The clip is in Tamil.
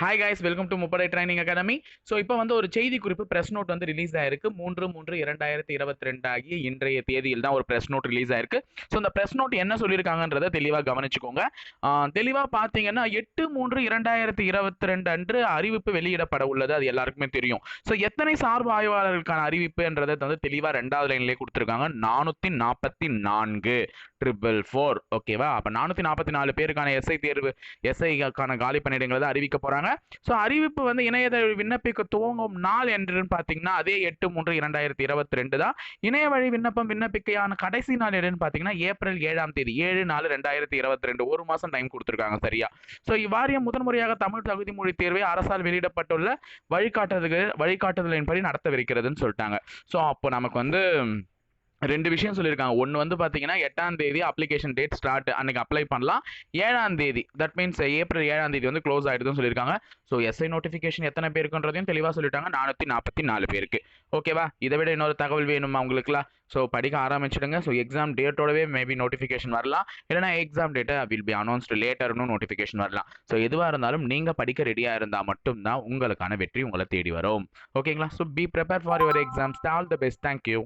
ஹாய் கைஸ் வெல்கம் டு முப்படை ட்ரைனிங் அகாடமி ஸோ இப்போ வந்து ஒரு செய்தி குறிப்பு பிரஸ் நோட் வந்து ரிலீஸ் ஆயிருக்கு மூன்று மூன்று இரண்டாயிரத்தி இருபத்தி ரெண்டு ஆகிய இன்றைய தேதியில் தான் ஒரு பிரஸ் நோட் ரிலீஸ் ஆயிருக்கு. ஸோ அந்த பிரஸ் நோட் என்ன சொல்லியிருக்காங்கன்றதை தெளிவாக கவனிச்சுக்கோங்க. தெளிவாக பார்த்தீங்கன்னா எட்டு மூன்று இரண்டாயிரத்தி இருபத்தி ரெண்டு அன்று அறிவிப்பு வெளியிடப்பட உள்ளது. அது எல்லாருக்குமே தெரியும். ஸோ எத்தனை சார்பு ஆய்வாளர்களுக்கான அறிவிப்புன்றதை வந்து தெளிவாக ரெண்டாவது லைன்லேயே கொடுத்துருக்காங்க. நானூற்றி நாற்பத்தி நான்கு ட்ரிபிள் ஃபோர் ஓகேவா அப்போ நானூற்றி நாற்பத்தி நாலு பேருக்கான எஸ்ஐ தேர்வு எஸ்ஐக்கான காலி பணியிடங்களை அறிவிக்க போகிறாங்க ஸோ அறிவிப்பு வந்து இணையதழி விண்ணப்பிக்க துவங்கும் நாள் என்று பார்த்தீங்கன்னா அதே எட்டு மூன்று இரண்டாயிரத்தி இருபத்தி ரெண்டு தான். இணைய வழி விண்ணப்பம் விண்ணப்பிக்கையான கடைசி நாள் என்னன்னு பார்த்தீங்கன்னா ஏப்ரல் ஏழாம் தேதி ஏழு நாலு ரெண்டாயிரத்தி இருபத்தி ரெண்டு ஒரு மாதம் டைம் கொடுத்துருக்காங்க சரியா? ஸோ இவ்வாரியம் முதன்முறையாக தமிழ் தகுதி மொழி தேர்வை அரசால் வெளியிடப்பட்டுள்ள வழிகாட்டுதல்கள் வழிகாட்டுதலின்படி நடத்தவிருக்கிறதுன்னு சொல்லிட்டாங்க. ஸோ அப்போ நமக்கு வந்து ரெண்டு விஷயம் சொல்லியிருக்காங்க. ஒன்று வந்து பார்த்தீங்கன்னா எட்டாம் தேதி அப்ளிகேஷன் டேட் ஸ்டார்ட் அன்னைக்கு அப்ளை பண்ணலாம். ஏழாம் தேதி தட் மீன்ஸ் ஏப்ரல் ஏழாம் தேதி வந்து க்ளோஸ் ஆகிடுதுன்னு சொல்லியிருக்காங்க. ஸோ எஸ்ஐ நோட்டிஃபிகேஷன் எத்தனை பேருக்குன்றதையும் தெளிவாக சொல்லிட்டாங்க. நானூற்றி நாற்பத்தி நாலு பேருக்கு ஓகேவா இதை விட இன்னொரு தகவல் வேணுமா உங்களுக்குலாம் ஸோ படிக்க ஆரம்பிச்சிடுங்க. ஸோ எக்ஸாம் டேட்டோடவே மேபி நோட்டிஃபிகேஷன் வரலாம். இல்லைனா எக்ஸாம் டேட்டை வில் பி அனௌன்ஸ்டு லேட்டர்னு நோட்டிஃபிகேஷன் வரலாம். ஸோ எதுவாக இருந்தாலும் நீங்கள் படிக்க ரெடியாக இருந்தால் மட்டும்தான் உங்களுக்கான வெற்றி உங்களை தேடி வரும். ஓகேங்களா so be prepare for your exams all the best thank you